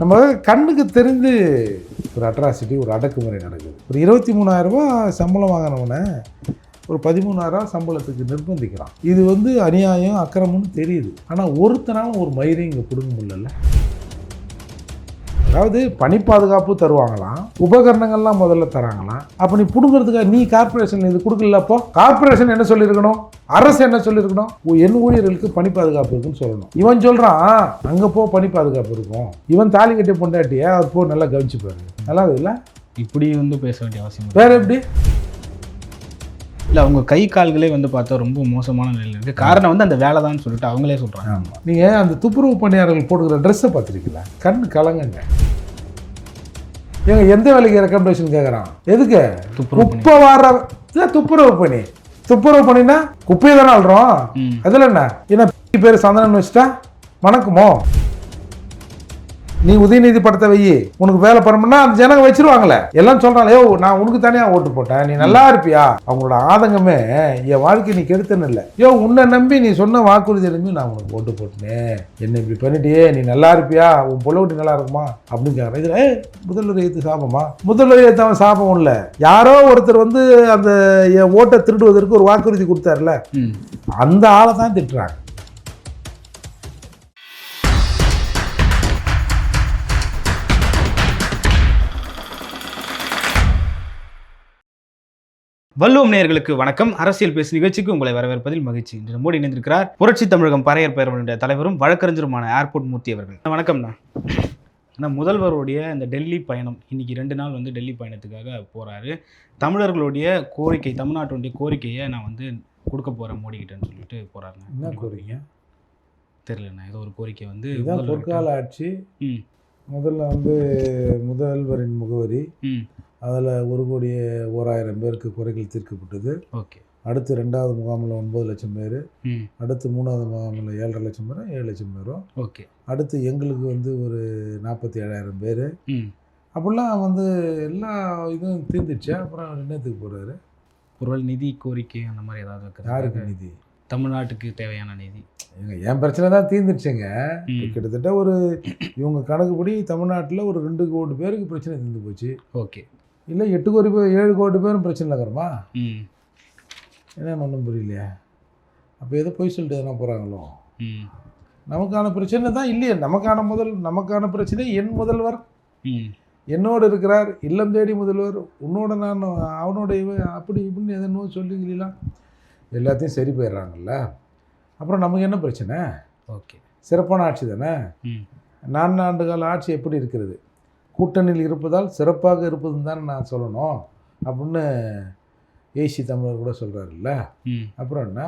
நம்ம கண்ணுக்கு தெரிந்து ஒரு அட்ராசிட்டி ஒரு அடக்குமுறை நடக்குது. ஒரு இருபத்தி மூணாயிரரூபா சம்பளம் வாங்கினவனை ஒரு பதிமூணாயிரம் சம்பளத்துக்கு நிர்பந்திக்கிறான். இது வந்து அநியாயம் அக்கிரமம்னு தெரியுது. ஆனால் ஒருத்தனாலும் ஒரு மயிரையும் இங்கே பிடுங்க முடியல அதாவது பணி பாதுகாப்பு தருவாங்களாம் உபகரணங்கள்லாம் முதல்ல தராங்களாம். அப்போ நீ பிடுங்கிறதுக்காக நீ கார்ப்பரேஷன் இது கொடுக்கல அப்போ? கார்ப்பரேஷன் என்ன சொல்லியிருக்கணும்? அரசு என்ன சொல்லியிருக்கணும்? என் ஊழியர்களுக்கு பணி பாதுகாப்பு இருக்குன்னு சொல்லணும். இவன் சொல்கிறான் அங்கே போ பணி பாதுகாப்பு இருக்கும். இவன் தாலி கட்டிய பொண்டாட்டிய அவர் போ நல்லா கவனிச்சுப்பாரு. நல்லா இல்லை? இப்படி வந்து பேச வேண்டிய அவசியம். வேற எப்படி? இல்ல அவங்க கை கால்களே வந்து பார்த்தா ரொம்ப மோசமான நிலையில் இருக்கு. காரணம் வந்து அந்த வேலை தான் சொல்லிட்டு அவங்களே சொல்றாங்க. ஆமாம் நீங்கள் அந்த துப்புரவு பணியாளர்கள் போட்டுக்கிற ட்ரெஸ்ஸை பார்த்துருக்கீங்களா? கண் கலங்குங்க. ஏங்க எந்த வேலைக்கு ரெக்கமெண்டேஷன் கேட்குறான் எதுக்கு. குப்பை வார இல்லை துப்புரவு பணி. துப்புரவு பண்ணினா குப்பையை தானே அல்றோம். அதில் என்ன? என்ன பேர் சந்தனம் வச்சுட்டா? வணக்கமோ? நீ உதயநிதி படத்தை வை உனக்கு வேலை பண்ணணும்னா அந்த ஜனங்க வச்சிருவாங்களே. எல்லாம் சொல்றாங்க யோ நான் உனக்கு தனியா ஓட்டு போட்டேன். நீ நல்லா இருப்பியா? அவங்களோட ஆதங்கமே என் வாழ்க்கை நீ கெடுத்தன்னு இல்லை. யோ உன்னை நம்பி நீ சொன்ன வாக்குறுதி நம்பி நான் உனக்கு ஓட்டு போட்டேனே. என்ன இப்படி பண்ணிட்டியே. நீ நல்லா இருப்பியா? உன் பொலவுட்டி நல்லா இருக்குமா? அப்படின்னு கேட்குறேன் இதில் ஏ முதல்வர் ஏற்று சாபமா? முதல்வர் ஏற்றவன் சாபம் இல்லை. யாரோ ஒருத்தர் வந்து அந்த என் ஓட்டை திருடுவதற்கு ஒரு வாக்குறுதி கொடுத்தாருல. அந்த ஆளை தான் திட்டுறாங்க. வள்ளுவம் நேயர்களுக்கு வணக்கம். அரசியல் பேசு நிகழ்ச்சிக்கு உங்களை வரவேற்பதில் மகிழ்ச்சி. இன்று நம்மோடு இணைந்திருக்கிறார் புரட்சி தமிழகம் பறையர் பேரவனுடைய தலைவரும் வழக்கறிஞருமான ஏர்போர்ட் மூர்த்தி அவர்கள். வணக்கம்ண்ணா. அண்ணா முதல்வருடைய இந்த டெல்லி பயணம் இன்னைக்கு ரெண்டு நாள் வந்து டெல்லி பயணத்துக்காக போறாரு. தமிழர்களுடைய கோரிக்கை தமிழ்நாட்டுடைய கோரிக்கையை நான் வந்து கொடுக்க போறேன் மோடிக்கிட்டேன்னு சொல்லிட்டு போறாருண்ணா. என்ன கூறீங்க தெரியலண்ணா. ஏதோ ஒரு கோரிக்கை வந்து பொற்கால ஆட்சி. ம். முதல்ல வந்து முதல்வரின் முகவரி. ம். அதில் ஒரு கோடி ஓராயிரம் பேருக்கு குறைகள் தீர்க்கப்பட்டது. ஓகே. அடுத்து ரெண்டாவது முகாமில் ஒன்பது லட்சம் பேர். அடுத்து மூணாவது முகாமில் ஏழரை லட்சம் பேரும் ஏழு லட்சம் பேரும். ஓகே. அடுத்து எங்களுக்கு வந்து ஒரு நாற்பத்தி ஏழாயிரம் பேர். அப்படிலாம் வந்து எல்லா இதுவும் தீர்ந்துச்சு அப்புறம் என்னத்துக்கு போகிறாரு ஒருவேளை நிதி கோரிக்கை அந்த மாதிரி ஏதாவது யாருக்கு வைக்கிறது நிதி? தமிழ்நாட்டுக்கு தேவையான நிதி. ஏங்க என் பிரச்சனை தான். இப்ப கிட்டத்தட்ட ஒரு இவங்க கணக்குப்படி தமிழ்நாட்டில் ஒரு ரெண்டு கோடி பேருக்கு பிரச்சனை தீர்ந்து போச்சு. ஓகே. இல்லை எட்டு கோடி பேர் ஏழு கோடி பேரும் பிரச்சனை இருக்கிறோமா? ம். என்னன்னு ஒன்றும் புரியலையே. அப்போ ஏதோ பொய் சொல்லிட்டு எதனா போகிறாங்களோ நமக்கான பிரச்சனை தான் இல்லையே. நமக்கான முதல் நமக்கான பிரச்சனை என் முதல்வர். என்னோடு இருக்கிறார் இல்லம் தேடி முதல்வர். உன்னோட நான் அவனோட இவன் அப்படி இப்படின்னு எதனோ சொல்லிக்கலாம் எல்லாத்தையும் சரி போயிடுறாங்கல்ல. அப்புறம் நமக்கு என்ன பிரச்சனை? ஓகே. சிறப்பான ஆட்சி தானே? நான்கு ஆண்டு கால ஆட்சி எப்படி இருக்கிறது? கூட்டணியில் இருப்பதால் சிறப்பாக இருப்பதுன்னு தானே நான் சொல்லணும் அப்படின்னு ஏசி தமிழர் கூட சொல்கிறாருல்ல அப்புறம் என்ன?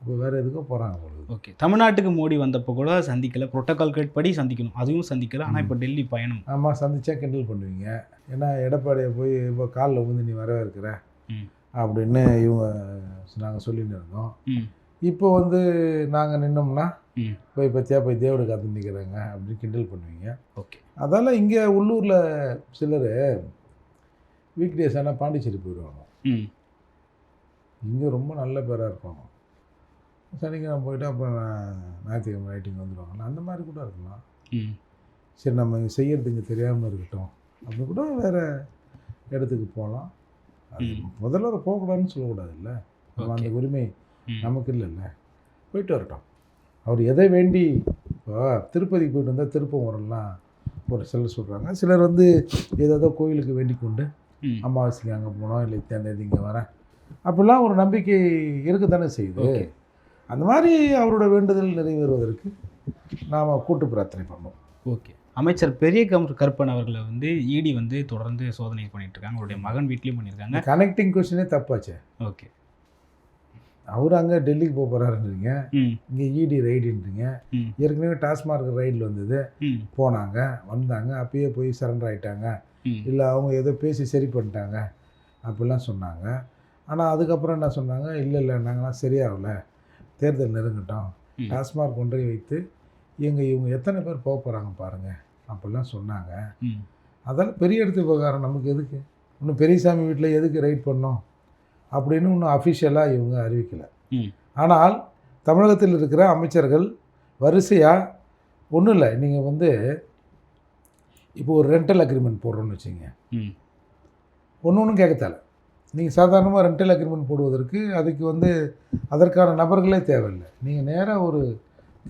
இப்போ வேறு எதுக்கோ போகிறாங்க பொழுது ஓகே. தமிழ்நாட்டுக்கு மோடி வந்தப்போ கூட சந்திக்கல. புரோட்டோகால் கேட் படி சந்திக்கணும். அதுவும் சந்திக்கல. ஆனால் இப்போ டெல்லி பயணம். ஆமாம் சந்திச்சா கிண்டல் பண்ணுவீங்க. ஏன்னா எடப்பாடியை போய் இப்போ காலில் வந்து நீ வரவே இருக்கிற. அப்படின்னு இவங்க நாங்கள் சொல்லின்னு இருந்தோம். இப்போ வந்து நாங்கள் நின்னோம்னா போய் பத்தியா போய் தேவடு காத்து நிற்கிறாங்க அப்படின்னு கிண்டல் பண்ணுவீங்க. ஓகே. அதால் இங்கே உள்ளூரில் சிலர் வீக் டேஸ் ஆனால் பாண்டிச்சேரி போயிடுவாங்க ம். இங்கே ரொம்ப நல்ல பேராக இருப்பாங்க. சனிக்கிழமை போயிட்டு அப்புறம் ஞாயிற்றுக்கிழமை ரைட்டிங் வந்துடுவாங்க அந்த மாதிரி கூட இருக்கலாம். ம். சரி நம்ம இங்கே செய்யறது இங்கே தெரியாமல் இருக்கட்டும். அப்படி கூட வேறு இடத்துக்கு போகலாம் அது. முதல்ல போகக்கூடாதுன்னு சொல்லக்கூடாது இல்லை அந்த உரிமை நமக்கு இல்லைல்ல. போயிட்டு வரட்டும். அவர் எதை வேண்டி இப்போ திருப்பதிக்கு போயிட்டு வந்தால் திருப்பம் வரலாம் ஒரு சிலர் சொல்கிறாங்க சிலர் வந்து ஏதேதோ கோயிலுக்கு வேண்டிக் கொண்டு அமாவாசைக்கு அங்கே போனோம் இல்லை தேர்ந்தேதி இங்கே வரேன். அப்படிலாம் ஒரு நம்பிக்கை இருக்கத்தானே செய்யுது. ஓகே. அந்த மாதிரி அவரோட வேண்டுதல் நிறைவேறுவதற்கு நாம் கூட்டு பிரார்த்தனை பண்ணோம் ஓகே. அமைச்சர் பெரிய கருப்பன் அவர்களை வந்து இடி வந்து தொடர்ந்து சோதனை பண்ணிட்டு இருக்காங்க. அவருடைய மகன் வீட்லேயும் பண்ணியிருக்காங்க. கனெக்டிங் கொஸ்டினே தப்பாச்சே. ஓகே. அவர் அங்கே டெல்லிக்கு போக போகிறாருன்றீங்க இங்கே இடி ரைடுன்றீங்க. ம். ஏற்கனவே டாஸ்மார்க் ரைடில் வந்தது. போனாங்க வந்தாங்க அப்பயே போய் சரண்டர் ஆயிட்டாங்க. ம். இல்லை அவங்க ஏதோ பேசி சரி பண்ணிட்டாங்க. அப்படிலாம் சொன்னாங்க. ஆனால் அதுக்கப்புறம் என்ன சொன்னாங்க? இல்லை இல்லை நாங்களாம் சரியாகல. தேர்தல் நெருங்கட்டும். டாஸ்மார்க் ஒன்றை வைத்து இவங்க இவங்க எத்தனை பேர் போக போகிறாங்க பாருங்கள் அப்படிலாம் சொன்னாங்க. ம். அதால் பெரிய இடத்து விவகாரம் நமக்கு எதுக்கு? இன்னும் பெரியசாமி வீட்டில் எதுக்கு ரைட் பண்ணோம் அப்படின்னு இன்னும் அஃபிஷியலாக இவங்க அறிவிக்கலை. ஆனால் தமிழகத்தில் இருக்கிற அமைச்சர்கள் வரிசையாக ஒன்றும் இல்லை நீங்கள் வந்து இப்போ ஒரு ரெண்டல் அக்ரிமெண்ட் போடுறோன்னு வச்சுங்க. ம். ஒன்று ஒன்றும் கேட்கத்தால நீங்கள் சாதாரணமாக ரெண்டல் அக்ரிமெண்ட் போடுவதற்கு அதுக்கு வந்து அதற்கான நபர்களே தேவையில்லை. நீங்கள் நேராக ஒரு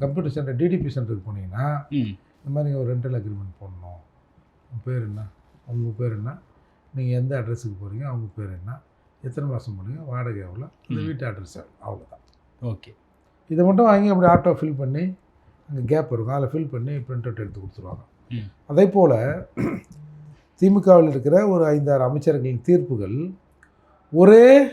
கம்ப்யூட்டர் சென்டர் டிடிபி சென்டருக்கு போனீங்கன்னா இந்த மாதிரி நீங்கள் ஒரு ரெண்டல் அக்ரிமெண்ட் போடணும். உங்கள் பேர் என்ன? உங்கள் பேர் என்ன? நீங்கள் எந்த அட்ரஸுக்கு போகிறீங்க அவங்க பேர் என்ன? எத்தனை மாதம் போனீங்க? வாடகை எவ்வளோ? இந்த. வீட்டு அட்ரஸ் அவ்வளோதான். ஓகே. இதை மட்டும் வாங்கி அப்படி ஆட்டோ ஃபில் பண்ணி அங்கே கேப் இருக்கும். அதில் ஃபில் பண்ணி பிரிண்ட் அவுட் எடுத்து கொடுத்துருவாங்க. அதே போல் திமுகவில் இருக்கிற ஒரு ஐந்தாறு அமைச்சர்களின் தீர்ப்புகள் ஒரே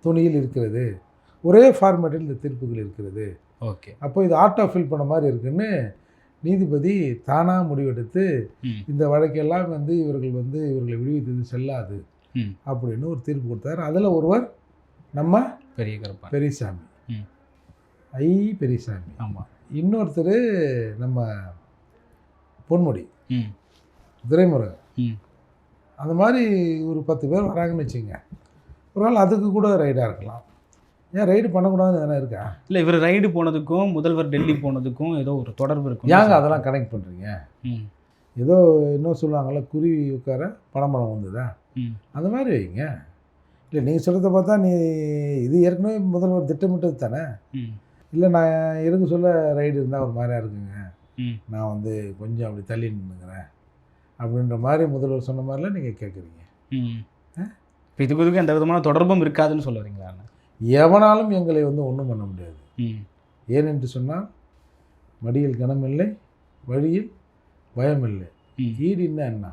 துணியில் இருக்கிறது. ஒரே ஃபார்மேட்டில் இந்த தீர்ப்புகள் இருக்கிறது. ஓகே. அப்போ இது ஆட்டோ ஃபில் பண்ண மாதிரி இருக்குன்னு நீதிபதி தானாக முடிவெடுத்து இந்த வழக்கெல்லாம் வந்து இவர்கள் வந்து இவர்களை விடுவித்தது செல்லாது. அப்படின்னு ஒரு தீர்ப்பு கொடுத்தாரு. அதில் ஒருவர் நம்ம பெரிய கருப்பான் பெரியசாமி. ம். ஐ பெரியசாமி. ஆமாம் இன்னொருத்தர் நம்ம பொன்முடி. ம். துரைமுருகன். ம். அந்த மாதிரி ஒரு பத்து பேர் வராங்கன்னு வச்சுங்க ஒரு நாள் அதுக்கு கூட ரைடாக இருக்கலாம். ஏன் ரைடு பண்ணக்கூடாதுன்னு எதனா இருக்கா? இல்லை இவர் ரைடு போனதுக்கும் முதல்வர் டெல்லி போனதுக்கும் ஏதோ ஒரு தொடர்பு இருக்கும் ஏங்க அதெல்லாம் கனெக்ட் பண்ணுறீங்க ம். ஏதோ இன்னும் சொல்லுவாங்கள்ல குருவி உட்கார பணம் பணம் வந்ததா? ம் அந்த மாதிரி வைங்க. இல்லை நீங்கள் சொல்கிறத பார்த்தா நீ இது ஏற்கனவே முதல்வர் திட்டமிட்டது தானே? இல்லை நான் இருக்க சொல்ல ரைடு இருந்தால் ஒரு மாதிரியா இருக்குங்க? நான் வந்து கொஞ்சம் அப்படி தள்ளி நின்றுக்கிறேன் அப்படின்ற மாதிரி முதல்வர் சொன்ன மாதிரிலாம் நீங்கள் கேட்குறீங்க இப்போ இதுக்கு இதுக்கு எந்த விதமான தொடர்பும் இருக்காதுன்னு சொல்ல வரீங்களா எவனாலும் எங்களை வந்து ஒன்றும் பண்ண முடியாது. ம். ஏனென்று சொன்னால் மடியில் கனமில்லை வழியில் பயமில்லை ஈடுன்னா என்ன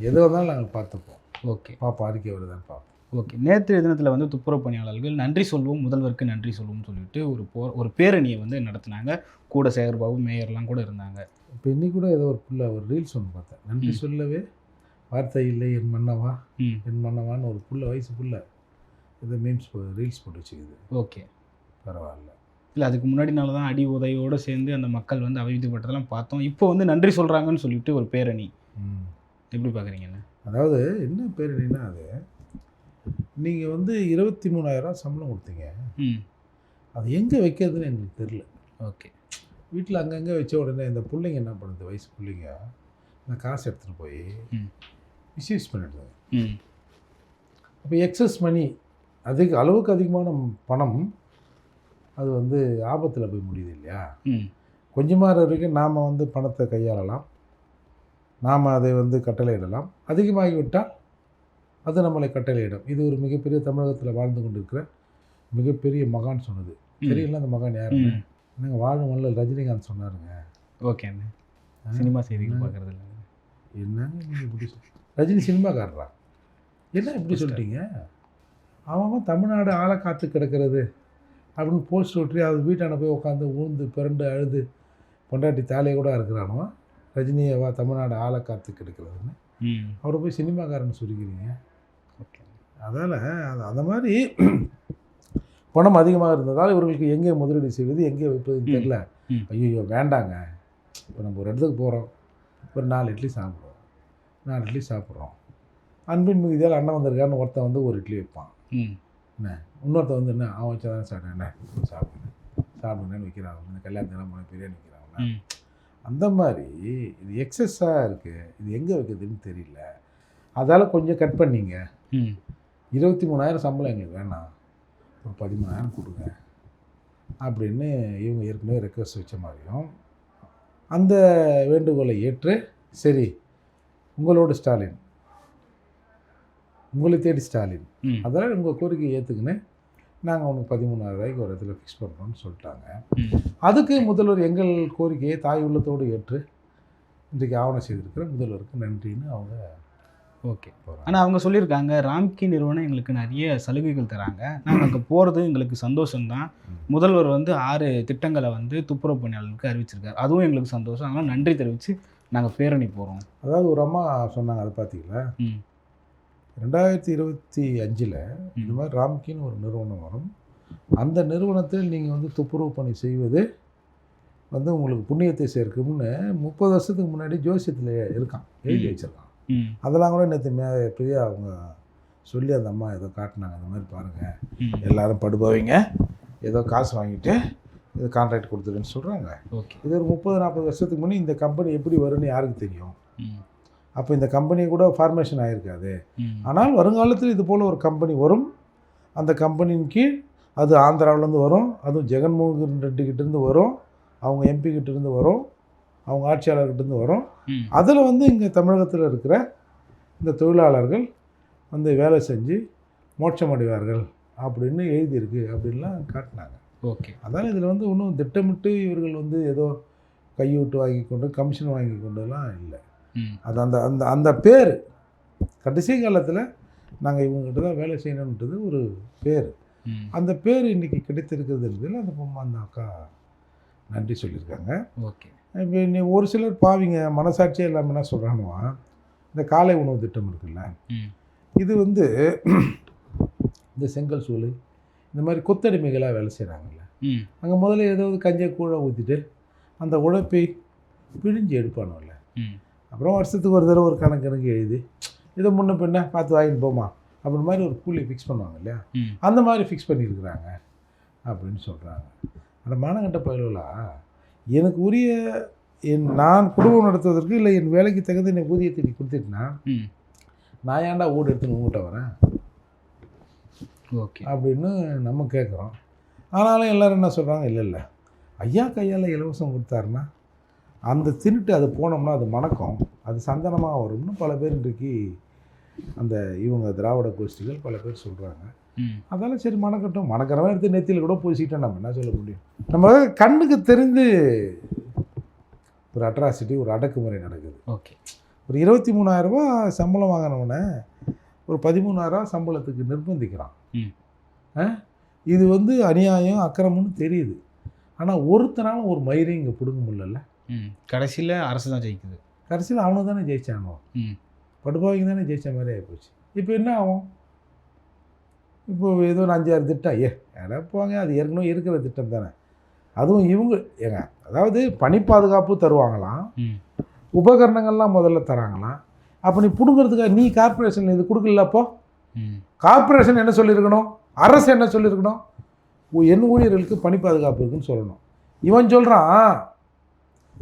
எது வந்தாலும் நாங்கள் பார்த்துப்போம். ஓகே. பாப்பா அறிக்கை வருதான்னு பார்ப்போம் ஓகே. நேற்று தினத்தில் வந்து துப்புரவு பணியாளர்கள் நன்றி சொல்வோம் முதல்வருக்கு நன்றி சொல்வோம்னு சொல்லிட்டு ஒரு போ ஒரு பேரணியை வந்து நடத்தினாங்க. கூட சேகர்பாபு மேயர்லாம் கூட இருந்தாங்க. இப்போ இன்னைக்கு கூட ஏதோ ஒரு புள்ள ஒரு ரீல்ஸ் ஒன்று பார்த்தேன். நன்றி. சொல்லவே வார்த்தை இல்லை என் மன்னவா என் மன்னவான்னு ஒரு புள்ள வயசு புள்ள ஏதோ மீம்ஸ் ரீல்ஸ் போட்டு வச்சுக்குது. ஓகே. பரவாயில்ல. இல்லை அதுக்கு முன்னாடினால தான் அடி உதையோடு சேர்ந்து அந்த மக்கள் வந்து அவதிப்பட்டதெல்லாம் பார்த்தோம். இப்போ வந்து நன்றி சொல்கிறாங்கன்னு சொல்லிட்டு ஒரு பேரணி. எப்படி பார்க்குறீங்கண்ணே அதாவது என்ன பேரணின்னா அது? நீங்கள் வந்து இருபத்தி மூணாயிரம் சம்பளம் கொடுத்தீங்க. அது எங்கே வைக்கிறதுன்னு எங்களுக்கு தெரில ஓகே. வீட்டில் அங்கங்கே வச்ச உடனே இந்த பிள்ளைங்க என்ன பண்ணுது? வயசு பிள்ளைங்க இந்த காசு எடுத்துகிட்டு போய். மிஸ்யூஸ் பண்ணிடுது. ம். அப்போ எக்ஸஸ் மணி அதிக அளவுக்கு அதிகமான பணம் அது வந்து ஆபத்தில் போய் முடியுது இல்லையா? கொஞ்சமாக வரைக்கும் நாம் வந்து பணத்தை கையாளலாம். நாம் அதை வந்து கட்டளையிடலாம். அதிகமாகிவிட்டால் அது நம்மளை கட்டளையிடும். இது ஒரு மிகப்பெரிய தமிழகத்தில் வாழ்ந்து கொண்டிருக்கிற மிகப்பெரிய மகான் சொன்னது. தெரியல அந்த மகான் ம். என்னங்க வாழும் மல்ல ரஜினிகாந்த் சொன்னாருங்க. ஓகேண்ணே சினிமா செய்திகள் பார்க்குறது இல்லை என்னங்க நீங்கள் இப்படி ரஜினி சினிமாக்காரரா? என்ன இப்படி சொல்லிட்டீங்க? அவன் தமிழ்நாடு ஆளை காத்து கிடக்கிறது. அப்படின்னு போஸ்ட் ஒட்டி அது வீட்டான போய் உட்காந்து ஊந்து பிறண்டு அழுது பொண்டாட்டி தாலியை கூட இருக்கிறானோ ரஜினியை வா தமிழ்நாடு ஆளை காத்து கிடக்கிறதுன்னு அவரை போய் சினிமாக்காரன்னு சொல்லிக்கிறீங்க. ஓகே. அதால் அது அந்த மாதிரி பணம் அதிகமாக இருந்ததால் இவர்களுக்கு எங்கே முதலீடு செய்வது எங்கே வைப்பதுன்னு. தெரில. ஐயோ வேண்டாங்க. இப்போ நம்ம ஒரு இடத்துக்கு போகிறோம் ஒரு நாலு இட்லி சாப்பிடுவோம் நாலு இட்லி சாப்பிட்றோம். அன்பின் மிகுதியால் அண்ணன் வந்திருக்கான்னு ஒருத்தன் வந்து ஒரு இட்லி வைப்பான். என்ன? இன்னொருத்தன் வந்து என்ன? அவன் வச்சா தானே சாப்பிட்டேன் என்ன சாப்பிடுங்க சாப்பிடுங்கன்னு வைக்கிறாங்க இந்த கல்யாணத்துக்கு போன பிரியாணி ம். அந்த மாதிரி இது எக்ஸஸாக இருக்குது இது எங்கே வைக்கிறதுன்னு தெரியல. அதால் கொஞ்சம் கட் பண்ணீங்க. இருபத்தி மூணாயிரம் சம்பளம் எங்களுக்கு வேணாம். ஒரு பதிமூணாயிரம் கொடுங்க. அப்படின்னு இவங்க ஏற்கனவே ரெக்வஸ்ட் வச்ச மாதிரியும் அந்த வேண்டுகோளை ஏற்று சரி உங்களோட ஸ்டாலின். உங்களை தேடி ஸ்டாலின். அதனால் உங்கள் கோரிக்கையை ஏற்றுக்கின்னு நாங்கள் உனக்கு பதிமூணாயிரம் ரூபாய்க்கு ஒரு இடத்துல ஃபிக்ஸ் பண்ணுறோம்னு சொல்லிட்டாங்க. அதுக்கு முதல்வர் எங்கள் கோரிக்கையை தாய் உள்ளத்தோடு ஏற்று இன்றைக்கு ஆவணம் செய்திருக்கிற முதல்வருக்கு நன்றின்னு அவங்க ஓகே. ஆனால் அவங்க சொல்லியிருக்காங்க ராம்கி நிறுவனம் எங்களுக்கு நிறைய சலுகைகள் தராங்க. நாங்கள் அங்கே போகிறது எங்களுக்கு சந்தோஷம்தான். முதல்வர் வந்து ஆறு திட்டங்களை வந்து துப்புரவு பணியாளர்களுக்கு அறிவிச்சிருக்காரு. அதுவும் எங்களுக்கு சந்தோஷம். அதனால் நன்றி தெரிவித்து நாங்கள் பேரணி போகிறோம் அதாவது ஒரு அம்மா சொன்னாங்க அதை பார்த்தீங்களா ம். ரெண்டாயிரத்தி இருபத்தி அஞ்சில் இந்த மாதிரி ராம்கின்னு ஒரு நிறுவனம் வரும். அந்த நிறுவனத்தில் நீங்கள் வந்து துப்புரவு பணி செய்வது வந்து உங்களுக்கு புண்ணியத்தை சேர்க்கும்னு முப்பது வருஷத்துக்கு முன்னாடி ஜோசியத்தில் இருக்கான் எழுதி. வச்சிருக்கான். அதெல்லாம் கூட நேற்று மே பிரியா அவங்க சொல்லி அந்த அம்மா ஏதோ காட்டினாங்க அந்த மாதிரி பாருங்கள் எல்லாரும் படுபவங்க. ஏதோ காசு வாங்கிட்டு இது கான்ட்ராக்ட் கொடுத்துருன்னு சொல்கிறாங்க ஓகே. இது ஒரு முப்பது நாற்பது வருஷத்துக்கு முன்னாடி இந்த கம்பெனி எப்படி வரும்னு யாருக்கு தெரியும்? அப்போ இந்த கம்பெனி கூட ஃபார்மேஷன் ஆகிருக்காது ஆனால் வருங்காலத்தில் இது போல் ஒரு கம்பெனி வரும். அந்த கம்பெனியின் கீழ் அது ஆந்திராவிலேருந்து வரும். அதுவும் ஜெகன்மோகன் ரெட்டி கிட்டேருந்து வரும். அவங்க எம்பி கிட்டேருந்து வரும். அவங்க ஆட்சியாளர்கிட்டேருந்து வரும். அதில் வந்து இங்கே தமிழகத்தில் இருக்கிற இந்த தொழிலாளர்கள் வந்து வேலை செஞ்சு மோட்சம் அடைவார்கள் அப்படின்னு எழுதியிருக்கு அப்படின்லாம் காட்டினாங்க. ஓகே. அதனால் இதில் வந்து இன்னும் திட்டமிட்டு இவர்கள் வந்து ஏதோ கையூட்டு வாங்கி கொண்டு கமிஷன் வாங்கி கொண்டுலாம் இல்லை. அது அந்த அந்த அந்த பேர். கடைசி காலத்தில் நாங்கள் இவங்ககிட்ட தான் வேலை செய்யணுன்றது ஒரு பேர். அந்த பேர் இன்னைக்கு கிடைத்திருக்கிறது என்பதில் அந்த பொம்மை அந்த அக்கா நன்றி சொல்லியிருக்காங்க. ஓகே. இப்போ நீ ஒரு சிலர் பாவிங்க மனசாட்சியே இல்லாமல் என்ன சொல்கிறானுவா இந்த காலை உணவு திட்டம் இருக்குல்ல. இது வந்து இந்த செங்கல் சூளை இந்த மாதிரி கொத்தடிமைகளாக வேலை செய்கிறாங்கல்ல அங்கே முதல்ல ஏதாவது கஞ்சை கூழ ஊற்றிட்டு அந்த உழைப்பை பிழிஞ்சு எடுப்பானுல்ல ம். அப்புறம் வருஷத்துக்கு ஒரு தடவை ஒரு கணக்கு கணக்கு எழுதி இதை முன்ன பின்ன பார்த்து வாங்கிட்டு போமா அப்படி மாதிரி ஒரு கூலி ஃபிக்ஸ் பண்ணுவாங்க இல்லையா? அந்த மாதிரி ஃபிக்ஸ் பண்ணியிருக்கிறாங்க அப்படின்னு சொல்கிறாங்க அந்த மானகட்ட பயலுலா எனக்கு உரிய என் நான் குடும்பம் நடத்துவதற்கு இல்லை என் வேலைக்கு தகுந்த என் ஊதியத்தை நீ கொடுத்துட்டுனா நான் ஏன்டா ஓடு எடுத்துன்னு உங்கள்கிட்ட வரேன்? ஓகே. அப்படின்னு நம்ம கேட்குறோம். ஆனாலும் எல்லாரும் என்ன சொல்கிறாங்க இல்லை இல்லை. ஐயா கையால் இலவசம் கொடுத்தாருன்னா அந்த தின்னுட்டு அது போனோம்னா அது மணக்கும். அது சந்தனமாக வரும்னு பல பேர் இன்றைக்கு அந்த இவங்க திராவிட கோஷ்டிகள் பல பேர் சொல்கிறாங்க ம். அதெல்லாம் சரி மணக்கட்டும். மணக்கிறவன் எடுத்து நெத்தியில் கூட பூசிக்கிட்டோம் நம்ம என்ன சொல்ல முடியும்? நம்ம கண்ணுக்கு தெரிந்து ஒரு அட்ராசிட்டி ஒரு அடக்குமுறை நடக்குது. ஓகே. ஒரு இருபத்தி மூணாயிரரூபா சம்பளம் வாங்கினவனை ஒரு பதிமூணாயிரரூபா சம்பளத்துக்கு நிர்பந்திக்கிறான்? இது வந்து அநியாயம் அக்கிரமம்னு தெரியுது. ஆனால் ஒருத்தனாலும் ஒரு மயிரையும் இங்கே பிடுங்க முடியல கடைசியில் அரசு தான் ஜெயிக்குது. கடைசியில் அவனு தானே ஜெயிச்சானோ ம். படுபாவிங்க தானே ஜெயிச்ச மாதிரி ஆகிப்போச்சு இப்போ என்ன ஆகும்? இப்போ ஏதோ ஒரு அஞ்சாறு திட்டம். ஏ எடா போங்க. அது ஏற்கனவே இருக்கிற திட்டம் தானே. அதுவும் இவங்க ஏங்க அதாவது பனி பாதுகாப்பு தருவாங்களாம். உபகரணங்கள்லாம் முதல்ல தராங்களாம். அப்போ நீ பிடுங்கிறதுக்காக நீ கார்ப்பரேஷன் இது கொடுக்கல அப்போ? ம். கார்ப்பரேஷன் என்ன சொல்லியிருக்கணும்? அரசு என்ன சொல்லியிருக்கணும்? என் ஊழியர்களுக்கு பணி பாதுகாப்பு இருக்குன்னு சொல்லணும். இவன் சொல்கிறான்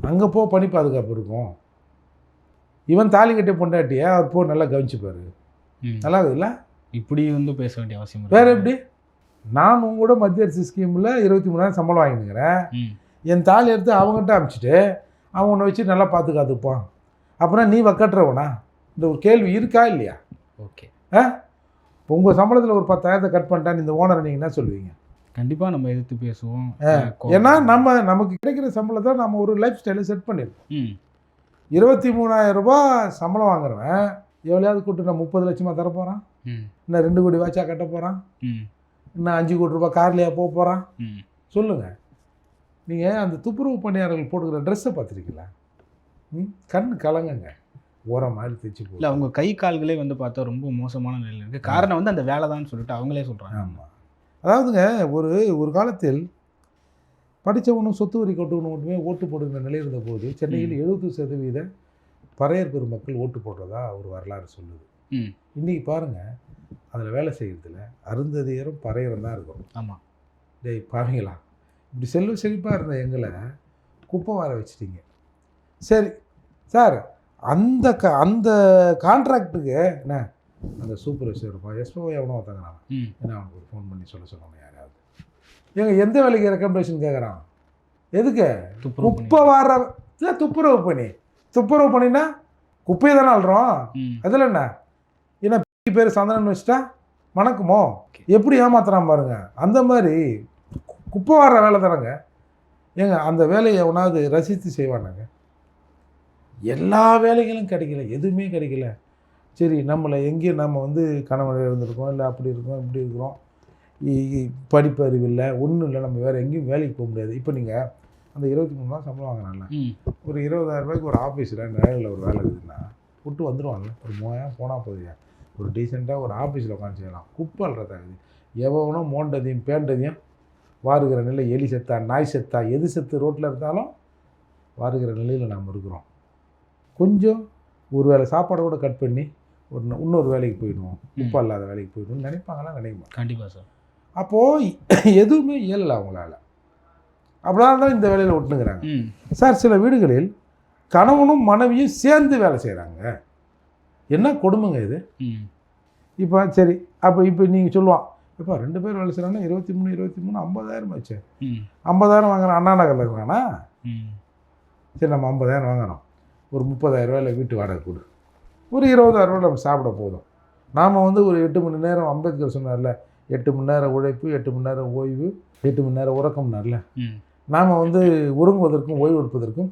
அங்கே போ பணி பாதுகாப்பு இருக்கும். இவன் தாலி கட்டிய பொண்டாட்டிய அவர் போ நல்லா கவனிச்சுப்பாரு. நல்லா இருக்குதுல்ல? இப்படி வந்து பேச வேண்டிய அவசியம். வேற எப்படி? நான் உங்க கூட மத்திய அரசு ஸ்கீமில் இருபத்தி மூணாயிரம் சம்பளம் வாங்கினுக்கிறேன். என் தாலி எடுத்து அவங்ககிட்ட அனுப்பிச்சிட்டு அவன் உன்னை வச்சு நல்லா பார்த்து காத்துப்பான் அப்புறம் நீ வக்கட்டுறவனா? இந்த ஒரு கேள்வி இருக்கா இல்லையா? ஓகே. உங்கள் சம்பளத்தில் ஒரு பத்தாயிரத்தை கட் பண்ணிட்டான்னு இந்த ஓனரை நீங்கள் என்ன சொல்லுவீங்க? கண்டிப்பாக நம்ம எதிர்த்து பேசுவோம். ஏன்னா நம்ம நமக்கு கிடைக்கிற சம்பளத்தை நம்ம ஒரு லைஃப் ஸ்டைலை செட் பண்ணியிருக்கோம் இருபத்தி மூணாயிரம் ரூபாய் சம்பளம் வாங்குறவன் எவ்வளோயாவது கூட்டு நான் முப்பது லட்சமாக தர போகிறான் இன்னும் ரெண்டு கோடி வாட்சா கட்ட போகிறான் இன்னும் அஞ்சு கோடி ரூபாய் கார்லையா போக போகிறான் சொல்லுங்கள் நீங்கள் அந்த துப்புரவு பணியாளர்கள் போட்டுக்கிற ட்ரெஸ்ஸை பார்த்துருக்கீங்களா? ம் கண் கலங்குங்க. ஓரம் மாதிரி தைச்சு இல்லை அவங்க கை கால்களே வந்து பார்த்தா ரொம்ப மோசமான நிலையில் இருக்குது காரணம் வந்து அந்த வேலை தான் சொல்லிட்டு அவங்களே சொல்கிறாங்க ஆமாம் அதாவதுங்க ஒரு ஒரு காலத்தில் படித்தவனும் சொத்து வரி கட்டுவனும் மட்டுமே ஓட்டு போடுகிற நிலை இருந்தபோது சென்னையில் எழுபது சதவீத பறையர் பெருமக்கள் ஓட்டு போடுறதா ஒரு வரலாறு சொல்லுது. ம். இன்றைக்கி பாருங்கள் அதில் வேலை செய்கிறதுல அருந்ததியரும் பறையரும் தான் இருக்கும். ஆமாம் டேய் பாவீங்களா இப்படி செல்வ செழிப்பாக இருந்த எங்களை குப்பை வார வச்சிட்டீங்க. சரி சார் அந்த க அந்த கான்ட்ராக்டுக்கு என்ன? அந்த சூப்பர்வைசர் இருப்பான் எஸ்ஓ எவனோ ஒருத்தங்க நான் ம். ஏன்னா அவனுக்கு ஒரு ஃபோன் பண்ணி சொல்ல சொல்லணும் யாராவது. ஏங்க எந்த வேலைக்கு ரெக்கமெண்டேஷன் கேட்குறான் எதுக்கு. குப்பை வார இல்ல, துப்புரவு பணி. துப்புரவு பண்ணினா குப்பையை தானே அள்ளுறோம். ம். அதில் என்ன? என்ன பேர் சந்தனன் வச்சுட்டா மணக்குமோ எப்படி ஏமாத்துறான் பாருங்க. அந்த மாதிரி குப்பை வாடுற வேலை தானங்க. ஏங்க அந்த வேலையை எவனாவது ரசித்து செய்வானாங்க? எல்லா வேலைகளும் கிடைக்கல. எதுவுமே கிடைக்கல. சரி நம்மளை எங்கேயும் நம்ம வந்து கணவன் இருந்திருக்கோம் இல்லை அப்படி இருக்கோம் இப்படி இருக்கிறோம். படிப்பு அறிவு இல்லை ஒன்றும் இல்லை நம்ம வேறு எங்கேயும் வேலைக்கு போக முடியாது. இப்போ நீங்கள் அந்த இருபத்தி மூணு மாதம் சம்பளம் வாங்குறாங்கல்ல ஒரு இருபதாயிரம் ரூபாய்க்கு ஒரு ஆஃபீஸில் நிழலில் ஒரு வேலை இருக்குதுன்னா விட்டு வந்துடுவாங்கல்ல ஒரு மூவாயிரம் போனால் போதுங்க ஒரு டீசெண்டாக ஒரு ஆஃபீஸில் உட்காந்து செய்யலாம். குப்பை அல்றதாகுது எவனோ மோண்டதையும் பேண்டதையும் வாருகிற நிலை எலி செத்தா நாய் செத்தா எது செத்து ரோட்டில் இருந்தாலும் வாருகிற நிலையில் நாம் இருக்கிறோம். கொஞ்சம் ஒரு வேளை சாப்பாடை கூட கட் பண்ணி ஒரு இன்னொரு வேலைக்கு போயிடுவோம். குப்பை இல்லாத வேலைக்கு போயிடுவோம் நினைப்பாங்களா நினைக்க கண்டிப்பாக சார். அப்போது எதுவுமே இயலலை அவங்களால. அப்படின்னா தான் இந்த வேலையில் ஒட்டுனுங்கிறாங்க சார் சில வீடுகளில் கணவனும் மனைவியும் சேர்ந்து வேலை செய்கிறாங்க என்ன கொடுமைங்க இது? இப்போ சரி அப்போ இப்போ நீங்கள் சொல்லுவான் இப்போ ரெண்டு பேர் வேலை செய்கிறாங்கன்னா இருபத்தி மூணு இருபத்தி மூணு ஐம்பதாயிரம் ஆச்சு. ஐம்பதாயிரம் வாங்குறான் அண்ணா நகரில் இருக்கிறானா சரி நம்ம ஐம்பதாயிரம் வாங்குறோம். ஒரு முப்பதாயிரம் ரூபாயில் வீட்டு வாடகை கொடு. ஒரு இருபதாயிரம் ரூபாய் நம்ம சாப்பிட போதும். நாம் வந்து ஒரு எட்டு மணி நேரம் அம்பேத்கர் சொன்னார்ல எட்டு மணி நேரம் உழைப்பு எட்டு மணி நேரம் ஓய்வு எட்டு மணி நேரம் உறக்கம்னார்ல. நாம் வந்து உறங்குவதற்கும் ஓய்வு எடுப்பதற்கும்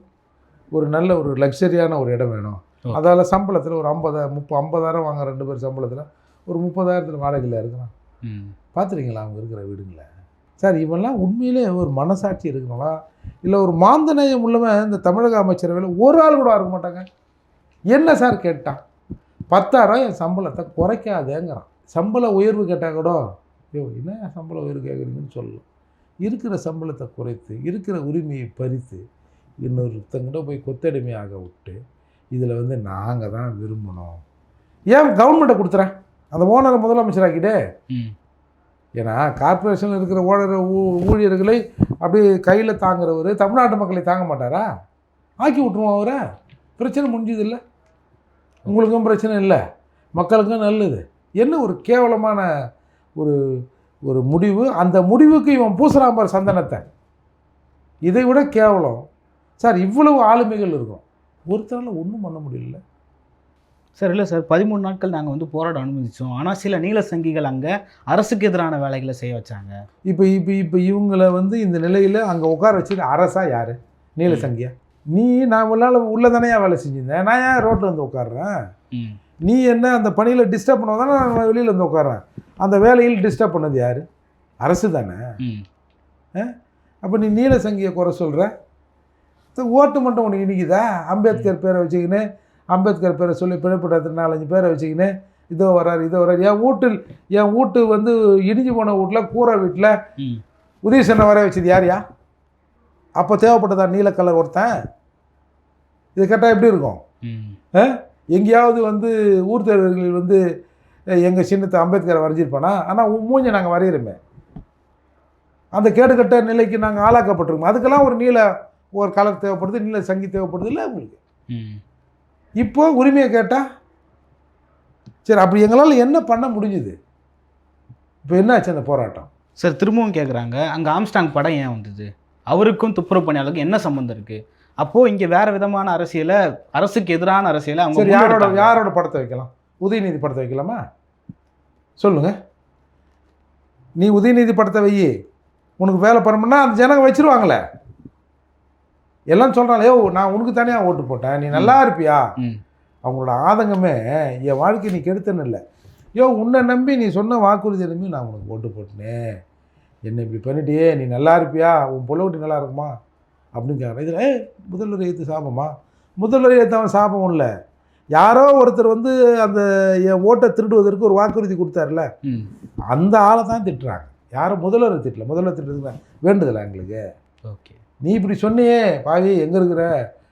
ஒரு நல்ல ஒரு லக்ஸரியான ஒரு இடம் வேணும். அதால் சம்பளத்தில் ஒரு ஐம்பதாயிரம் முப்ப ஐம்பதாயிரம் வாங்க ரெண்டு பேர் சம்பளத்தில் ஒரு முப்பதாயிரத்தில் வாடகையில் இருக்கிறான். ம். பார்த்துறீங்களா அவங்க இருக்கிற வீடுங்கள? சார் இவன்லாம் உண்மையிலே ஒரு மனசாட்சி இருக்கிறவங்களா இல்லை ஒரு மாந்தநேயம் உள்ளவன் இந்த தமிழக அமைச்சரவையில் ஒரு ஆள் கூட இருக்க மாட்டாங்க? என்ன சார் கேட்டான்? பத்தாயிரம் என் சம்பளத்தை குறைக்காதேங்கிறான். சம்பள உயர்வு கேட்டால் கூட ஐயோ என்ன சம்பள உயர்வு கேட்குறீங்கன்னு சொல்லலாம் இருக்கிற சம்பளத்தை குறைத்து இருக்கிற உரிமையை பறித்து இன்னொருத்தங்கிட்ட போய் கொத்தடிமையாக விட்டு இதில் வந்து நாங்கள் தான் விரும்பணும். ஏன் கவர்மெண்ட்டை கொடுத்துறேன்? அந்த ஓனரை முதலமைச்சராக்கிட்டே? ம். ஏன்னா கார்ப்பரேஷனில் இருக்கிற ஓனர் ஊ- ஊழியர்களை அப்படியே கையில் தாங்குறவர் தமிழ்நாட்டு மக்களை தாங்க மாட்டாரா? ஆக்கி விட்ருவோம் அவரை. பிரச்சனை முடிஞ்சது இல்லை? உங்களுக்கும் பிரச்சனை இல்லை. மக்களுக்கும் நல்லது. என்ன ஒரு கேவலமான ஒரு ஒரு முடிவு? அந்த முடிவுக்கு இவன் பூசுறான் பாரு சந்தனத்தை. இதை விட கேவலம். சார் இவ்வளவு ஆளுமைகள் இருக்கும். ஒருத்தரால் ஒன்றும் பண்ண முடியல. சார் இல்லை சார். பதிமூணு நாட்கள் நாங்கள் வந்து போராட அனுமதிச்சோம் ஆனால் சில நீல சங்கிகள் அங்கே அரசுக்கு எதிரான வேலைகளை செய்ய வச்சாங்க. இப்போ இப்போ இப்போ இவங்களை வந்து இந்த நிலையில் அங்கே உட்கார வச்சது அரசா யார்? நீலசங்கியா நீ நான் உள்ளால உள்ள தானேயா வேலை செஞ்சிருந்தேன்? நான் ஏன் ரோட்டில் வந்து உட்காடுறேன் நீ என்ன அந்த பணியில் டிஸ்டர்ப் பண்ண தானே நான் வெளியில் வந்து உட்காடுறேன் அந்த வேலையில் டிஸ்டர்ப் பண்ணது யார்? அரசு தானே. அப்போ நீ நீலசங்கியை குறை சொல்கிற ஓட்டு மட்டும் உனக்கு இனிக்குதா? அம்பேத்கர் பேரை வச்சுக்கின்னு அம்பேத்கர் பேரை சொல்லி பிழைப்பட்ட நாலஞ்சு பேரை வச்சுக்கின்னு இதோ வராரு இதோ வராரு. என் வீட்டில் என் வீட்டு வந்து இடிஞ்சு போன வீட்டில் கூரை வீட்டில் உதயசனை வர வச்சது யார்யா அப்போ தேவைப்பட்டதா நீல கலர் ஒருத்தன்? இது கேட்டால் எப்படி இருக்கும்? எங்கேயாவது வந்து ஊர் தேர்தல்களில் வந்து எங்கள் சின்னத்தை அம்பேத்கரை வரைஞ்சிருப்பானா? ஆனால் மூஞ்ச நாங்கள் வரைகிறோமே அந்த கேடுகட்ட நிலைக்கு நாங்கள் ஆளாக்கப்பட்டிருக்கோம். அதுக்கெல்லாம் ஒரு நீல ஒரு கலர் தேவைப்படுது நீல சங்கி தேவைப்படுது இல்லை உங்களுக்கு. ம். இப்போ உரிமையை கேட்டால் சரி அப்படி எங்களால் என்ன பண்ண முடிஞ்சுது? இப்போ என்னாச்சு அந்த போராட்டம்? சார் திரும்பவும் கேட்குறாங்க அங்கே ஆம்ஸ்டாங் படம் ஏன் வந்தது? அவருக்கும் துப்புரவு பணியாளருக்கும் என்ன சம்மந்தம் இருக்குது அப்போது இங்கே வேறு விதமான அரசியலை அரசுக்கு எதிரான அரசியலை அவங்க சரி யாரோட. யாரோட படத்தை வைக்கலாம்? உதயநிதி படத்தை வைக்கலாமா? சொல்லுங்க. நீ உதயநிதி படத்தை வை. உனக்கு வேலை பண்ணணும்னா அந்த ஜனங்க வச்சிருவாங்களே. எல்லாம் சொல்கிறாங்களே நான் உனக்கு தானே ஓட்டு போட்டேன். நீ நல்லா இருப்பியா? அவங்களோட ஆதங்கமே என் வாழ்க்கை நீ கெடுத்தன்னு இல்லை. யோ உன்னை நம்பி நீ சொன்ன வாக்குறுதி நம்பி நான் உனக்கு ஓட்டு போட்டேனே என்ன இப்படி பண்ணிட்டியே. நீ நல்லா இருப்பியா? உன் பொள்ளவட்டி நல்லா இருக்குமா? அப்படின்னு கேட்குறேன் இதில் ஏ முதல்வர் ஏற்று சாபமா? முதல்வர் ஏற்றவன் சாபம் இல்லை. யாரோ ஒருத்தர் வந்து அந்த ஓட்டை திருடுவதற்கு ஒரு வாக்குறுதி கொடுத்தாருல அந்த ஆளை தான் திட்டுறாங்க. யாரும் முதல்வர் திட்டல. முதல்வர் திட்டுறதுக்கு வேண்டுதலை எங்களுக்கு? ஓகே. நீ இப்படி சொன்னியே பாவி எங்கே இருக்கிற?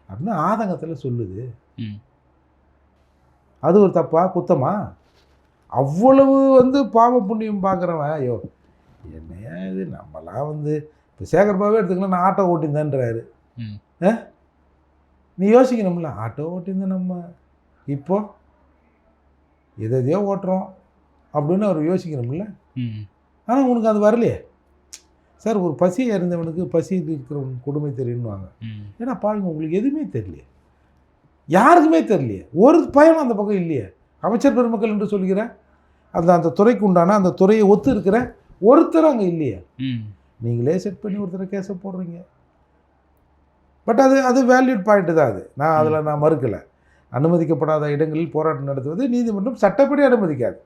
அப்படின்னு ஆதங்கத்தில் சொல்லுது. அது ஒரு தப்பா? குத்தமா? அவ்வளவு வந்து பாவ புண்ணியம் பார்க்குறவன் ஐயோ என்னையா இது? நம்மலாம் வந்து இப்போ சேகர்பாவே எடுத்துக்கலாம் நான் ஆட்டோ ஓட்டியிருந்தேன்றாரு. நீ யோசிக்கணும்ல ஆட்டோ ஓட்டியிருந்தேன் நம்ம. இப்போ எதை எதையோ ஓட்டுறோம் அப்படின்னு அவர் யோசிக்கணும்ல. ம். ஆனால் உனக்கு அது வரலையே. சார் ஒரு பசி இறந்தவனுக்கு பசி இருக்கிறவனுக்கு கொடுமை தெரியும்னுவாங்க. ம். ஏன்னா பாருங்க உங்களுக்கு எதுவுமே தெரியலையே. யாருக்குமே தெரியலையே. ஒரு பயனும் அந்த பக்கம் இல்லையே. அமைச்சர் பெருமக்கள் என்று சொல்கிற அந்த அந்த துறைக்கு உண்டான அந்த துறையை ஒத்து இருக்கிற ஒருத்தர் அங்கே இல்லையே. நீங்களே செட் பண்ணி ஒருத்தரை கேஸை போடுறீங்க. பட் அது அது வேல்யூட் பாயிண்ட் தான் அது. நான் அதில் நான் மறுக்கலை. அனுமதிக்கப்படாத இடங்களில் போராட்டம் நடத்துவது நீதிமன்றம் சட்டப்படி அனுமதிக்காது.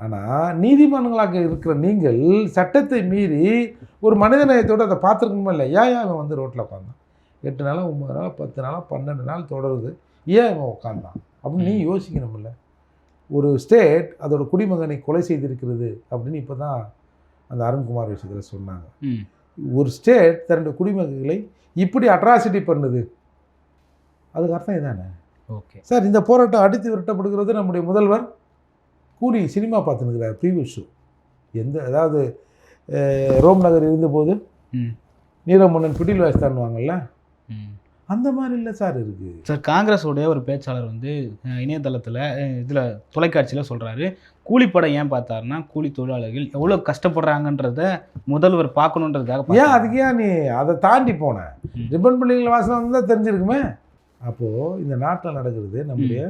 ஆனால் நீதிமன்றங்களாக இருக்கிற நீங்கள் சட்டத்தை மீறி ஒரு மனிதநேயத்தோடு அதை பார்த்துருக்கணுமா இல்லை ஏன் அவன் வந்து ரோட்டில் உட்காந்தான் எட்டு நாளாக ஒம்பது நாளாக பத்து நாளாக பன்னெண்டு நாள் தொடருது. ஏன் அவன் உட்காந்தான் அப்படின்னு நீ யோசிக்கணும்ல. ஒரு ஸ்டேட் அதோட குடிமகனை கொலை செய்திருக்கிறது அப்படின்னு இப்போ தான் அந்த அருண்குமார் விஷயத்தில் சொன்னாங்க. ஒரு ஸ்டேட் தன்னுடைய குடிமகன்களை இப்படி அட்ராசிட்டி பண்ணுது. அதுக்கு அர்த்தம் இதானே? ஓகே. சார் இந்த போராட்டம் அடித்து விரட்டப்படுகிறது நம்முடைய முதல்வர். கூடி சினிமா பார்த்துனுக்கிறார் ப்ரீவியஸ் ஷோ எந்த அதாவது ரோம் நகர் இருந்தபோது ம். நீலமன்னன் பிடில் வாய்ஸ்தான்வாங்கல்ல ம். அந்த மாதிரி இல்லை சார் இருக்கு சார் காங்கிரஸோடைய ஒரு பேச்சாளர் வந்து இணையதளத்துல இதுல தொலைக்காட்சியில சொல்றாரு கூலிப்படம் ஏன் பார்த்தாருன்னா கூலி தொழிலாளர்கள் எவ்வளவு கஷ்டப்படுறாங்கன்றத முதல்வர் பார்க்கணுன்றதுக்காக ஏன். அதுக்கு ஏன் நீ அதை தாண்டி போன ம். ரிப்பன் பிள்ளைகள் வாசனை வந்தால் தெரிஞ்சிருக்குமே அப்போது இந்த நாட்டில் நடக்கிறது நம்முடைய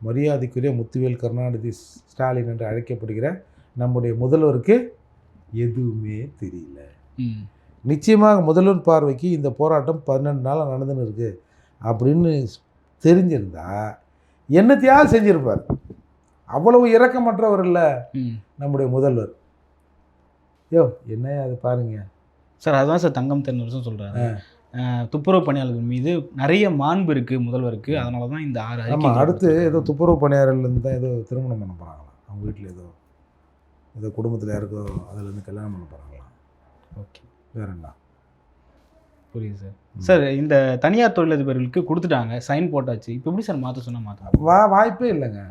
மரியாதைக்குரிய முத்துவேல் கருணாநிதி ஸ்டாலின் என்று அழைக்கப்படுகிற நம்முடைய முதல்வருக்கு எதுவுமே தெரியல. நிச்சயமாக முதல்வர் பார்வைக்கு இந்த போராட்டம் பன்னெண்டு நாளாக நடந்துன்னு இருக்கு அப்படின்னு தெரிஞ்சிருந்தா என்னத்தையாவது செஞ்சிருப்பார். அவ்வளவு இரக்கமற்றவர் இல்லை. நம்முடைய முதல்வர். யோ என்ன அது பாருங்க. சார் அதுதான் சார் தங்கம் தென்னரசும் சொல்றாரு. அஹ், துப்புரவு பணியாளர்கள் மீது நிறைய மாண்பு இருக்கு முதல்வருக்கு. அதனால தான் இந்த ஆறு ஆமாம் அடுத்து ஏதோ துப்புரவு பணியாளர்லேருந்து தான் ஏதோ திருமணம் பண்ண போகிறாங்களாம் அவங்க வீட்டில் ஏதோ ஏதோ குடும்பத்தில் யாருக்கோ அதுலேருந்து கல்யாணம் பண்ண போகிறாங்களாம் ஓகே. வேற என்ன புரியுது சார். சார் இந்த தனியார் தொழிலதிபர்களுக்கு கொடுத்துட்டாங்க சைன் போட்டாச்சு. இப்போ எப்படி சார் மாற்ற சொன்னா மாற்ற வா வாய்ப்பே இல்லைங்க.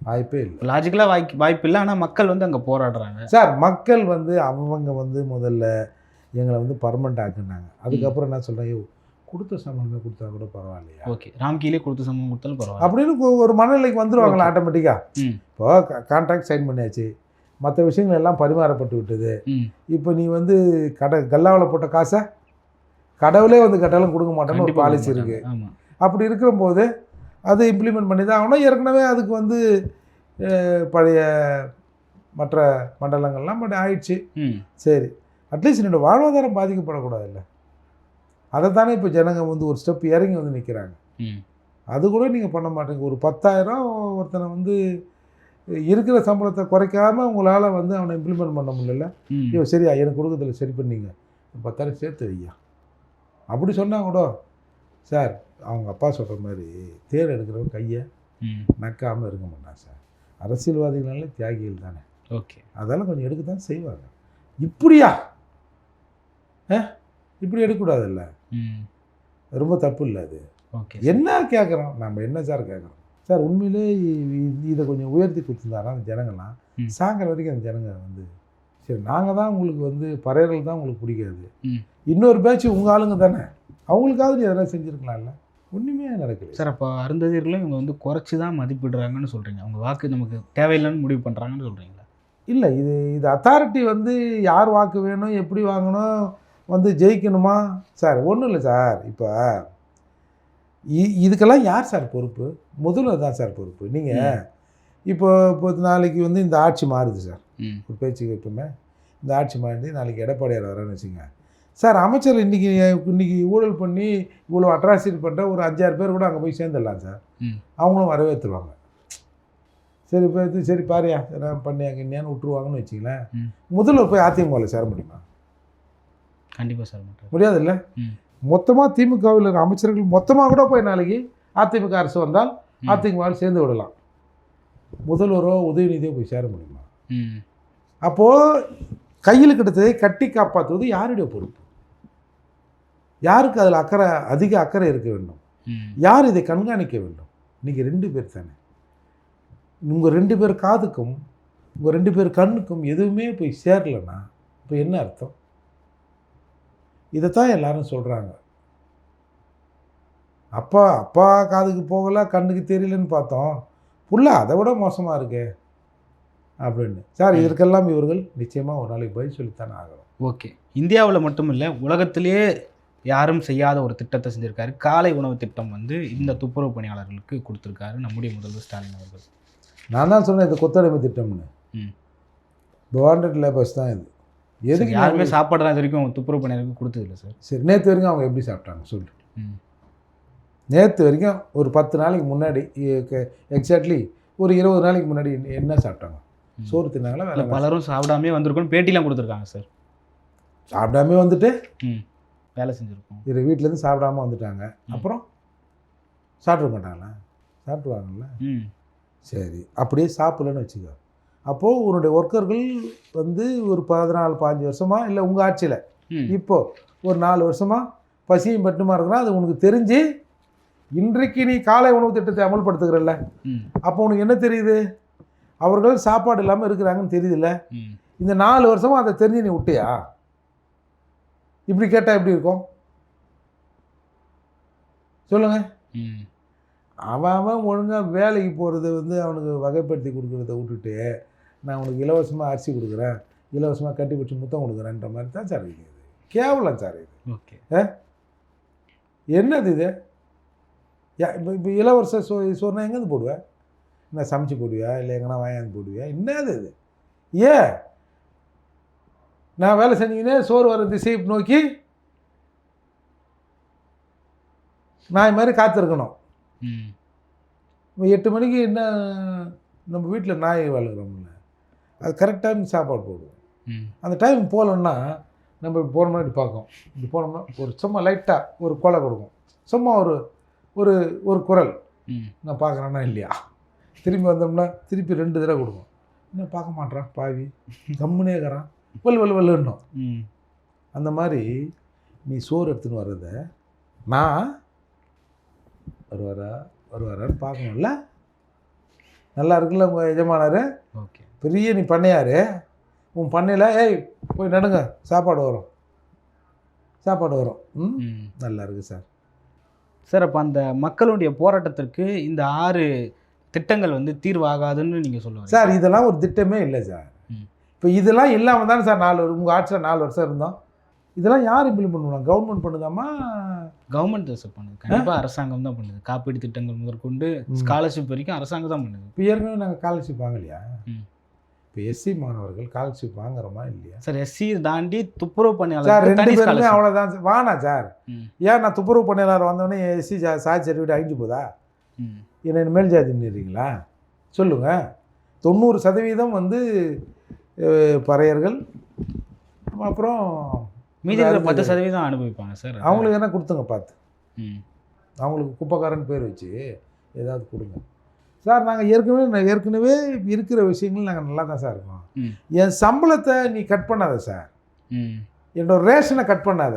வாய்ப்பே இல்லை. லாஜிக்கலாக வாய்ப்பு வாய்ப்பு இல்லை ஆனால் மக்கள் வந்து அங்கே போராடுறாங்க. சார் மக்கள் வந்து அவங்க வந்து முதல்ல எங்களை வந்து பர்மனெண்ட் ஆக்குனாங்க. அதுக்கப்புறம் என்ன சொல்கிறேன் கொடுத்த சம்பளமே கொடுத்தா கூட பரவாயில்லையா? ஓகே. ராம்கீலே கொடுத்து சம்பளம் கொடுத்தாலும் பரவாயில்ல. அப்படின்னு ஒரு மனநிலைக்கு வந்துருவாங்களா ஆட்டோமேட்டிக்காக இப்போ கான்ட்ராக்ட் சைன் பண்ணியாச்சு. மற்ற விஷயங்கள் எல்லாம் பரிமாறப்பட்டு விட்டது. இப்போ நீ வந்து கடை கல்லாவில் போட்ட காசை கடவுளே வந்து கட்டாலும் கொடுக்க மாட்டேன்னு ஒரு பாலிசி இருக்குது அப்படி இருக்கிறபோது அதை இம்ப்ளிமெண்ட் பண்ணி தான் ஆகணும். ஏற்கனவே அதுக்கு வந்து பழைய மற்ற மண்டலங்கள்லாம் பட் ஆயிடுச்சு. சரி. அட்லீஸ்ட் என்னோட வாழ்வாதாரம் பாதிக்கப்படக்கூடாதுல்ல. அதை தானே இப்போ ஜனங்க வந்து ஒரு ஸ்டெப் இறங்கி வந்து நிற்கிறாங்க அது கூட நீங்கள் பண்ண மாட்டீங்க. ஒரு பத்தாயிரம் ஒருத்தனை வந்து இருக்கிற சம்பளத்தை குறைக்காம உங்களால் வந்து அவனை இம்ப்ளிமெண்ட் பண்ண முடியல. ஐயோ சரியா எனக்கு கொடுக்கறதில்ல சரி பண்ணீங்க. பத்தாயிரம் சேர்த்து வையா அப்படி சொன்னா கூட சார் அவங்க அப்பா சொல்கிற மாதிரி தேர் எடுக்கிறவன் கையை நக்காமல் இருக்க மாட்டான் சார். அரசியல்வாதிகளாலே தியாகிகள் தானே. ஓகே. அதெல்லாம் கொஞ்சம் எடுக்க தான் செய்வாங்க. இப்படியா? ஆ? இப்படி எடுக்கக்கூடாதுல்ல? ரொம்ப தப்பு இல்லை அது. ஓகே என்ன கேட்குறோம் நம்ம என்ன சார் கேட்குறோம் சார் உண்மையிலே இதை கொஞ்சம் உயர்த்தி கொடுத்துருந்தாரா அந்த ஜனங்கள்லாம்? ம். சாகிற வரைக்கும் அந்த ஜனங்க வந்து சரி நாங்கள் தான் உங்களுக்கு வந்து பறையர்கள் தான் உங்களுக்கு பிடிக்காது. இன்னொரு பேட்ச் உங்கள் ஆளுங்க தானே? அவங்களுக்காவது நீ எதனா செஞ்சுருக்கலாம்ல. ஒன்றுமே நடக்கல. சார் அப்போ அருந்ததியர்களும் இவங்க வந்து குறைச்சி தான் மதிப்பிடுறாங்கன்னு சொல்கிறீங்க அவங்க வாக்கு நமக்கு தேவையில்லைன்னு முடிவு பண்ணுறாங்கன்னு சொல்கிறீங்களா இல்லை இது இது அத்தாரிட்டி வந்து யார் வாக்கு வேணும் எப்படி வாங்கணும் வந்து ஜெயிக்கணுமா? சார் ஒன்றும் இல்லை சார். இப்போ இதுக்கெல்லாம் யார் சார் பொறுப்பு? முதல்வர் தான் சார் பொறுப்பு. நீங்கள் இப்போ இப்போ நாளைக்கு வந்து இந்த ஆட்சி மாறுது சார். ஒரு பேச்சுக்கு எப்பவுமே இந்த ஆட்சி மாறி நாளைக்கு எடப்பாடியார் வரேன்னு வச்சுங்க சார் அமைச்சர் இன்றைக்கி இன்றைக்கி ஊழல் பண்ணி இவ்வளோ அட்ராசிட்டி பண்ணுற ஒரு அஞ்சாறு பேர் கூட அங்கே போய் சேர்ந்துடலாம் சார். அவங்களும் வரவேற்றுருவாங்க சரி இப்போ இது சரி பாரியா. நான் பண்ணியாங்க என்னன்னு விட்டுருவாங்கன்னு வச்சிங்களேன் ம். முதல்வர் போய் அதிமுகவில் சேர முடியுமா? கண்டிப்பாக சார் மாட்டார். முடியாதுல்ல. மொத்தமாக திமுகவில் இருக்கிற அமைச்சர்கள் மொத்தமாக கூட போய் நாளைக்கு அதிமுக அரசு வந்தால். அதிமுகவில் சேர்ந்து விடலாம். முதல்வரோ உதயநிதியோ போய் சேர முடியுமா? அப்போது கையில் கிட்டத்ததை கட்டி காப்பாற்றுவது யாருடைய பொறுப்பு? யாருக்கு அதில் அக்கறை அதிக அக்கறை இருக்க வேண்டும்? யார் இதை கண்காணிக்க வேண்டும்? நீங்கள் ரெண்டு பேர் தானே. உங்கள் ரெண்டு பேர் காதுக்கும் உங்கள் ரெண்டு பேர் கண்ணுக்கும் எதுவுமே போய் சேரலைன்னா இப்போ என்ன அர்த்தம்? இதைத்தான் எல்லாரும் சொல்கிறாங்க அப்பா அப்பா காதுக்கு போகல கண்ணுக்கு தெரியலன்னு பார்த்தோம். புள்ள அதை விட மோசமாக இருக்கே அப்படின்னு. சார் இதற்கெல்லாம் இவர்கள் நிச்சயமாக ஒரு நாளைக்கு பதில் சொல்லித்தானே ஆகணும். ஓகே. இந்தியாவில் மட்டும் இல்லை உலகத்திலேயே யாரும் செய்யாத ஒரு திட்டத்தை செஞ்சிருக்காரு. காலை உணவு திட்டம் வந்து இந்த துப்புரவு பணியாளர்களுக்கு கொடுத்துருக்காரு நம்முடைய முதல்வர் ஸ்டாலின் அவர்கள். நான் தான் சொன்னேன் இந்த கொத்தடிமை திட்டம்னு. ம். பாண்டட் லேபர்ஸ் தான் இது. எதுக்கு யாருமே சாப்பாடு இது வரைக்கும் துப்புரவு பணியாளருக்கு கொடுத்தது இல்லை சார். சரி நேற்று வரைக்கும் அவங்க எப்படி சாப்பிட்டாங்க? சொல்லு. ம். நேற்று வரைக்கும் ஒரு பத்து நாளைக்கு முன்னாடி எக்ஸாக்ட்லி ஒரு இருபது நாளைக்கு முன்னாடி என்ன சாப்பிட்டாங்க. சோறு தின்னாங்களா வேலை பலரும் சாப்பிடாமே வந்திருக்கோம் பேட்டிலாம் கொடுத்துருக்காங்க சார். சாப்பிடாம வந்துட்டு? ம். வேலை செஞ்சுருக்கோம். இரு வீட்டிலேருந்து சாப்பிடாம வந்துட்டாங்க. அப்புறம் சாப்பிட மாட்டாங்களா? சாப்பிடுவாங்கல்ல? ம். சரி அப்படியே சாப்பிடலன்னு வச்சுக்கோ. அப்போது உன்னுடைய ஒர்க்கர்கள் வந்து ஒரு பதினாலு பாஞ்சு வருஷமா இல்லை உங்கள் ஆட்சியில்? ம். இப்போ ஒரு நாலு வருஷமா பசியும் பட்டுமா இருக்கிறா அது உனக்கு தெரிஞ்சு இன்றைக்கு நீ காலை உணவு திட்டத்தை அமல்படுத்துகிறல்ல. அப்போ உனக்கு என்ன தெரியுது? அவர்கள் சாப்பாடு இல்லாமல் இருக்கிறாங்கன்னு தெரியுதுல்ல? இந்த நாலு வருஷமா அதை தெரிஞ்சு நீ விட்டியா? இப்படி கேட்டால் எப்படி இருக்கும்? சொல்லுங்க. அவன் அவன் ஒழுங்காக வேலைக்கு போகிறத வந்து அவனுக்கு வகைப்படுத்தி கொடுக்குறத விட்டுட்டு நான் உனக்கு இலவசமாக அரிசி கொடுக்குறேன் இலவசமாக கட்டி பிடிச்சி முத்தம் கொடுக்குறேன்ற மாதிரி தான் சார் இருக்குது. கேவலம் சார் இது. ஓகே. என்னது இது? யா இப்போ இப்போ இலவச சோ சோறுனா எங்கேருந்து போடுவேன் என்ன சமைச்சு போடுவியா? இல்லை எங்கன்னா வாங்கியாந்து போடுவியா? என்னது இது? ஏன்? நான் வேலை செஞ்சீங்கன்னே சோறு வர திசையை நோக்கி நாய் மாதிரி காத்திருக்கணும். எட்டு மணிக்கு என்ன நம்ம வீட்டில் நாய் வளர்க்குறோம்ல அது கரெக்ட் டைம் சாப்பாடு போடுவோம். அந்த டைம் போகலன்னா நம்ம இப்படி போனோம்னா இப்படி பார்க்கும். இப்படி போனோம்னா ஒரு சும்மா லைட்டாக ஒரு கொலை கொடுக்கும் சும்மா ஒரு ஒரு ஒரு குரல். நான் பார்க்குறேன்னா இல்லையா? திரும்பி வந்தோம்னா திருப்பி ரெண்டு தடவை கொடுக்கும் இன்னும் பார்க்க மாட்றான் பாவி? கம்முனே இருக்கிறான். வல் வல் வல்லுன்னும் அந்த மாதிரி நீ சோறு எடுத்துன்னு வர்றத நான் வருவாரா? வருவாரான்னு பார்க்கணும்ல? நல்லா இருக்குல்ல உங்கள் எஜமானார்? ஓகே. பெரிய நீ பண்ணையாரு? உன் பண்ணையில் ஏய் போய் நடுங்க சாப்பாடு வரும். சாப்பாடு வரும். ம்? நல்லா இருக்கு சார். சார் அப்போ அந்த மக்களுடைய போராட்டத்திற்கு இந்த ஆறு திட்டங்கள் வந்து தீர்வாகாதுன்னு நீங்கள் சொல்லுவாங்க சார் இதெல்லாம் ஒரு திட்டமே இல்லை சார். இப்போ இதெல்லாம் இல்லாமல் தானே சார் நாலு உங்கள் ஆட்சியில் நாலு வருஷம் இருந்தோம். இதெல்லாம் யார் இம்ப்ளிமெண்ட் பண்ணுவாங்க? கவர்மெண்ட் பண்ணுதாமா? கவர்மெண்ட் தான் சார் பண்ணுது. கண்டிப்பாக அரசாங்கம் தான் பண்ணுது. காப்பீடு திட்டங்கள் முதற்கொண்டு. ஸ்காலர்ஷிப் வரைக்கும் அரசாங்கம் தான் பண்ணுது. இப்போ ஏற்கனவே நாங்கள் ஸ்காலர்ஷிப் வாங்கலையா. இப்போ எஸ்சி மாணவர்கள் ஸ்காலர்ஷிப் வாங்குறோமா இல்லையா? சார் எஸ்சி தாண்டி துப்புரவு பணியாளர் ரெண்டு பேருமே அவ்வளோதான். வானா சார். ஏன் நான் துப்புரவு பணியாளர் வந்தோடனே எஸ்சி சார்ஜ் சர்டிஃபிகேட் அழிஞ்சு போதா? என்ன மேல் ஜாதின்றீங்களா சொல்லுங்கள் தொண்ணூறு சதவீதம் வந்து பறையர்கள். அப்புறம் மீதி பத்து சதவீதம் அனுபவிப்பாங்க சார். அவங்களுக்கு என்ன கொடுத்துங்க பார்த்து. ம். அவங்களுக்கு குப்பைக்காரன் பேர் வச்சு ஏதாவது கொடுங்க. சார் நாங்கள் ஏற்கனவே ஏற்கனவே இருக்கிற விஷயங்கள் நாங்கள் நல்லா தான் சார் இருக்கோம். என் சம்பளத்தை நீ கட் பண்ணாத சார். என்னோட ரேஷனை கட் பண்ணாத.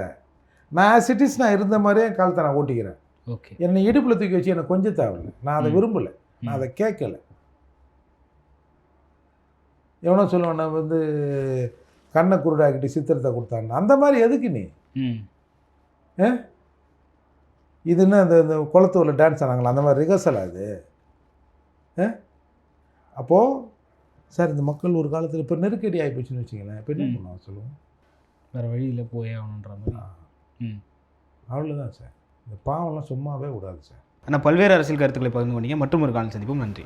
நான் சிட்டிஸ் நான் இருந்த மாதிரியே காலத்தை நான் ஓட்டிக்கிறேன். ஓகே. என்னை இடுப்பில் தூக்கி வச்சு எனக்கு கொஞ்சம் தேவையில்லை. நான் அதை. விரும்பலை. நான் அதை கேட்கல. எவனோ சொல்லுவான் நான் வந்து கண்ணை குருடாக்கிட்டு சித்திரத்தை கொடுத்தான்னு. அந்த மாதிரி எதுக்கு நீ? இது என்ன இந்த இந்த குளத்தூரில் டான்ஸ் ஆனாங்களா? அந்த மாதிரி ரிஹர்சல் அது அப்போது சார் இந்த மக்கள் ஒரு காலத்தில் இப்போ நெருக்கடி ஆகி போச்சுன்னு வச்சுங்களேன் இப்போ என்ன ம். பண்ணுவாங்க சொல்லுவோம் வேற வழியில் போயே ஆகணுன்ற மாதிரி. ம். அவ்வளோதான் சார். இந்த பாவம்லாம் சும்மாவே விடாது சார். ஆனால் பல்வேறு அரசியல் கருத்துக்களை பகிர்ந்து கொண்டீங்க. மற்றும் ஒரு காலம் சந்திப்போம். நன்றி.